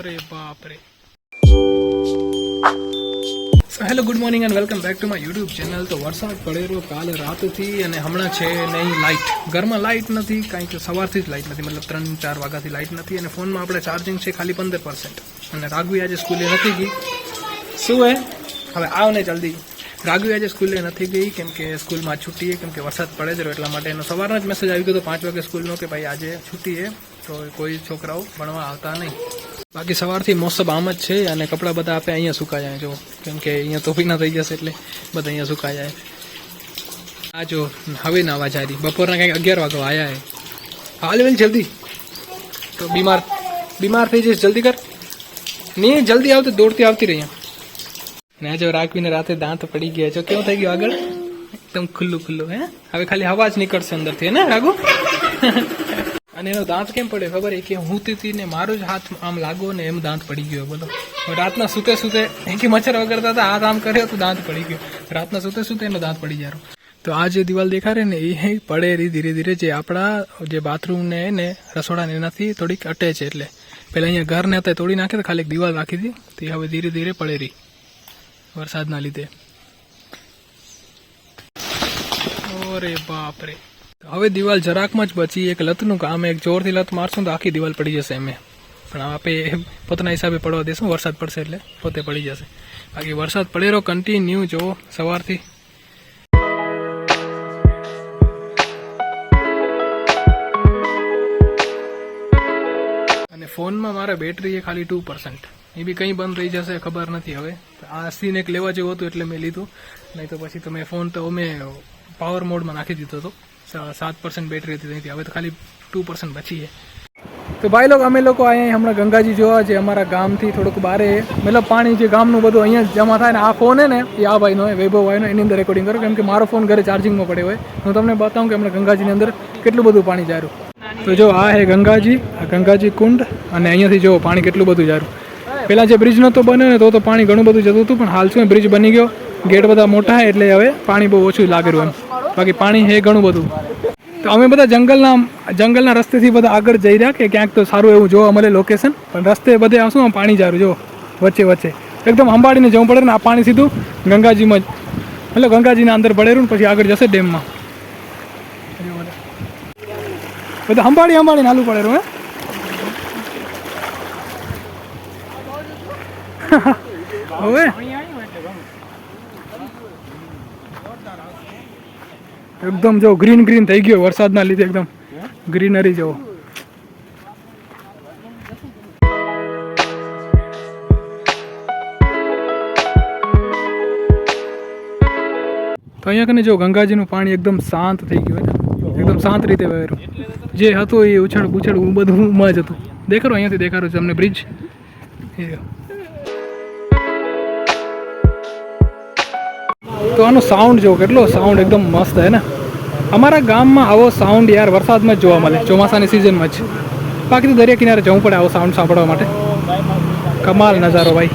અરે બાપ hello good morning and welcome back to my YouTube channel તો વરસાદ પડેલો કાલે રાતથી અને હમણાં છે નહીં લાઇટ ઘરમાં લાઇટ નથી કાંઈક સવારથી જ લાઇટ નથી મતલબ ત્રણ, ચાર વાગ્યાથી લાઇટ નથી અને ફોનમાં આપણે ચાર્જિંગ છે ખાલી પંદર પર્સન્ટ અને રાઘવી આજે સ્કૂલે નથી ગઈ. શું હે? હવે આવ ને જલ્દી. રાઘવી આજે સ્કૂલે નથી ગઈ, કેમ કે સ્કૂલમાં છુટ્ટી છે કેમ કે વરસાદ પડે જ રહ્યો, એટલા માટે એનો સવારનો જ મેસેજ આવી ગયો હતો પાંચ વાગે સ્કૂલનો કે ભાઈ આજે છૂટી તો કોઈ છોકરાઓ ભણવા આવતા નહીં. બાકી સવારથી મોસમ આમ જ છે અને કપડાં બધા આપણે અહીંયા સુકાઈ જાય જો. કેમ કે અહીંયા તો ભીના થઈ જશે એટલે બધા અહીંયા સુકાઈ જાય આ જો, હવે નાવા જારી બપોરના કંઈક અગિયાર વાગો આવ્યા હે, હાલ વેલ જલ્દી. તો બીમાર બીમાર થઈ જઈશ. જલ્દી કર. નહીં જલ્દી આવતી દોડતી આવતી રહી ને જો રાખવીને રાતે દાંત પડી ગયા જો કેવું થઈ ગયું આગળ? એકદમ ખુલ્લું ખુલ્લું, હે? હવે ખાલી હવા જ નીકળશે અંદરથી, હે ને રાગુ અને એનો દાંત કેમ પડ્યો ખબર એ કે હું તીને મારો જ હાથ આમ લાગો ને એમ દાંત પડી ગયો, બોલો. રાતના સુતે સુતે એમ કે મચ્છર વગરતા હતા હાથ આમ કર્યો તો દાંત પડી ગયો. રાતના સુતે સુતે એનો દાંત પડી જાય તો આ જે દિવાલ દેખાડે ને એ પડે રહી ધીરે ધીરે જે આપણા જે બાથરૂમ ને એને રસોડા ને એનાથી થોડીક અટે છે એટલે. પેલા અહીંયા ઘર ને હતા તોડી નાખે તો ખાલી એક દિવાલ રાખી હતી તે હવે ધીરે ધીરે પડે રહી. વરસાદના લીધે. ઓરે બાપ રે હવે દિવાલ જરાકમાં જ બચી, એક લતનું કામ, એક જોરથી લત મારશું તો આખી દિવાલ પડી જશે એમે. પણ આપે પોતાના હિસાબે પડવા દેશું, વરસાદ પડશે એટલે પોતે પડી જશે. બાકી વરસાદ પડેલો કન્ટિન્યુ જો સવારથી. અને ફોનમાં મારા બેટરી એ ખાલી ટુ પર્સન્ટ એ બી કંઈ બંધ થઈ જશે, ખબર નથી હવે. આ સીન એક લેવા જેવું હતું એટલે મેં લીધું. નહીં તો પછી તો મેં ફોન તો અમે પાવર મોડમાં નાખી દીધો હતો. સાત પર્સન્ટ બેટરી હતી ત્યાંથી હવે તો ખાલી ટુ પર્સન્ટ બચી છે તો ભાઈ લોકો અમે લોકો અહીંયા હમણાં ગંગાજી જોવા જે અમારા ગામથી થોડુંક બારે મતલબ પાણી જે ગામનું બધું અહીંયા જમા થાય ને આ ફોન ને, એ આ ભાઈનો હોય વૈભવ ભાઈનો એની અંદર રેકોર્ડિંગ કરો, કેમ કે મારો ફોન ઘરે ચાર્જિંગમાં પડ્યો હોય. હું તમને બતાવું કે હમણાં ગંગાજીની અંદર કેટલું બધું પાણી જારું તો જો, આ હે ગંગાજી, આ ગંગાજી કુંડ, અને અહીંયાથી જો પાણી કેટલું બધું જારું પહેલાં જે બ્રિજ નહોતો બને ને, તો તો પાણી ઘણું બધું જતું હતું, પણ હાલ શું બ્રિજ બની ગયો? ગેટ બધા મોટા હોય એટલે હવે પાણી બહુ ઓછું લાગેલું એમ. બાકી પાણી છે ઘણું બધું. તો અમે બધા જંગલના જંગલના રસ્તેથી બધા આગળ જઈ રહ્યા કે ક્યાંક તો સારું એવું જોવા મળે લોકેશન પણ રસ્તે બધે આમ શું પાણી જારું જો વચ્ચે વચ્ચે. એકદમ અંબાડીને જવું પડે ને આ પાણી સીધું ગંગાજીમાં જ. એટલે ગંગાજીના અંદર પડેલું ને પછી આગળ જશે ડેમમાં. બધા અંબાડી અંબાડી હાલું પડેલું હે? હવે? એકદમ જો ગ્રીન ગ્રીન થઈ ગયો વરસાદના લીધે એકદમ ગ્રીનરી જેવો. તો અહીંયા કને જો ગંગાજીનું પાણી એકદમ શાંત થઈ ગયું ને. એકદમ શાંત રીતે વહેરું જે હતું એ ઉછળ પૂછળ બધું જ હતું. દેખાડો અહીંયાથી દેખાડો છે અમને બ્રિજ એ. તો આનો સાઉન્ડ જો કેટલો સાઉન્ડ એકદમ મસ્ત હે ને? અમારા ગામમાં આવો સાઉન્ડ યાર વરસાદમાં જ જોવા મળે, ચોમાસાની સિઝનમાં જ. બાકી તો દરિયા કિનારે જવું પડે આવો સાઉન્ડ સાંભળવા માટે. કમાલ નજારો ભાઈ.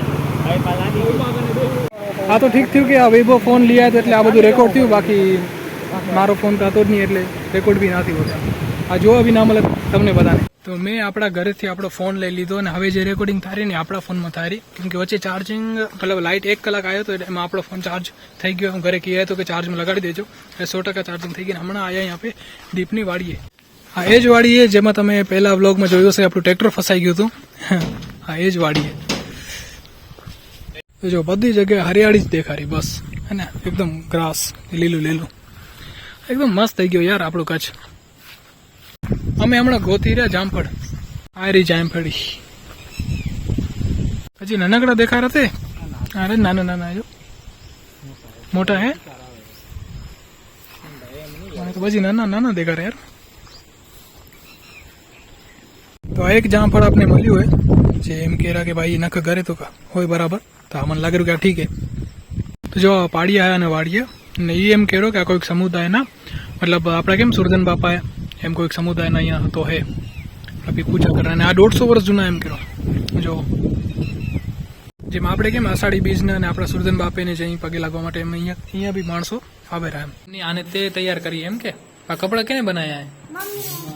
આ તો ઠીક થયું કે આ વૈભવ ફોન લઈ આવ્યો એટલે આ બધું રેકોર્ડ થયું, બાકી મારો ફોન તો હતો જ નહીં એટલે રેકોર્ડ બી ના થયું. આ જોવા બી ના મળે તમને બધાને. તો મેં આપણા ઘરેથી આપણો ફોન લઈ લીધો અને હવે જે રેકોર્ડિંગ થારી ને આપણા ફોનમાં થારી કેમ કે વચ્ચે ચાર્જિંગ મતલબ લાઇટ એક કલાક આવ્યો તો એટલે એમાં આપણો ફોન ચાર્જ થઈ ગયો. હું ઘરે કહે તો કે ચાર્જમાં લગાડી દેજો. એટલે સો ટકા ચાર્જિંગ થઈ ગઈ ને હમણાં આયા અહીંયા આપણે દીપની વાડીએ. હા, એ જ વાડીએ જેમાં તમે પહેલા વ્લોગમાં જોયું હશે, આપણું ટ્રેક્ટર ફસાઈ ગયું હતું. હા, એ જ વાડીએ. તો જો, બધી જગ્યાએ હરિયાળી જ દેખાડી, બસ. હે ને? એકદમ ગ્રાસ લીલું લીલું. એકદમ મસ્ત થઈ ગયો યાર આપણું કચ્છ. અમે હમણાં ગોતી રહ્યા જામફળ. આરી જામફળી. હજી નાનકડા દેખાર હતે અરે નાના નાના જો મોટા હે? તો પછી નાના નાના દેખાર યાર. તો આ એક જામફળ આપને મળ્યું હોય જે એમ કહેરા કે ભાઈ નખ ઘરે તો હોય બરાબર. તો મને લાગ્યું કે આ ઠીક હે. તો જો આ પાડી આવ્યા અને વાડીએ ને એ એમ કહેરો કે આ કોઈક સમુદાયના, મતલબ આપણે કેમ સુરજન બાપા એમ કોઈક સમુદાયના અહીંયા તો હે. આપી પૂજા કરે અને આ દોઢસો વર્ષ જૂના એમ કહેરો જો. જેમ આપણે કેમ અષાઢી બીજને અને આપણા સુરજન બાપેને અહીં પગે લાગવા માટે એમ અહીંયા અહીંયા બી માણસો આવે રહ્યા એમ. આને તે તૈયાર કરીએ એમ કે? આ કપડાં કેને બનાવ્યા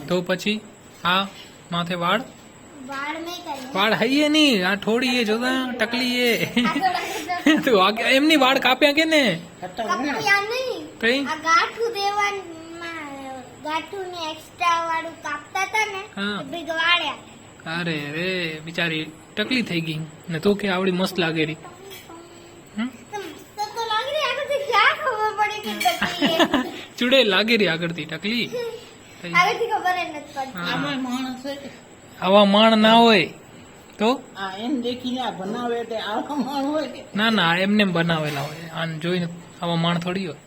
તો પછી આ માથે વાળ? વાળ હઈએ નહીં આ થોડી એ જોતા ટકલી એ તું એમની વાળ કાપ્યા કે ને કઈ? ગાંઠું ને એક્સ્ટ્રા વાળું કાપતા હતા ને હા. તો અરે રે બિચારી ટકલી થઈ ગઈ. ને તો કે આવડી મસ્ત લાગે રી હમ? તો મસ્ત તો લાગી રહી આગળથી ક્યાં ખબર પડી કે ટકલી છે? ચૂડે લાગે રી આગળથી ટકલી. આગળથી ખબર જ નથી પડતી. હા. આમાં માણસ છે કે? આવા માણ ના હોય. તો? આ એમ દેખીને આ બનાવે તે આવા માણ હોય કે? ના ના એમને એમ બનાવેલા હોય. આને જોઈને આવા માણ થોડી હોય.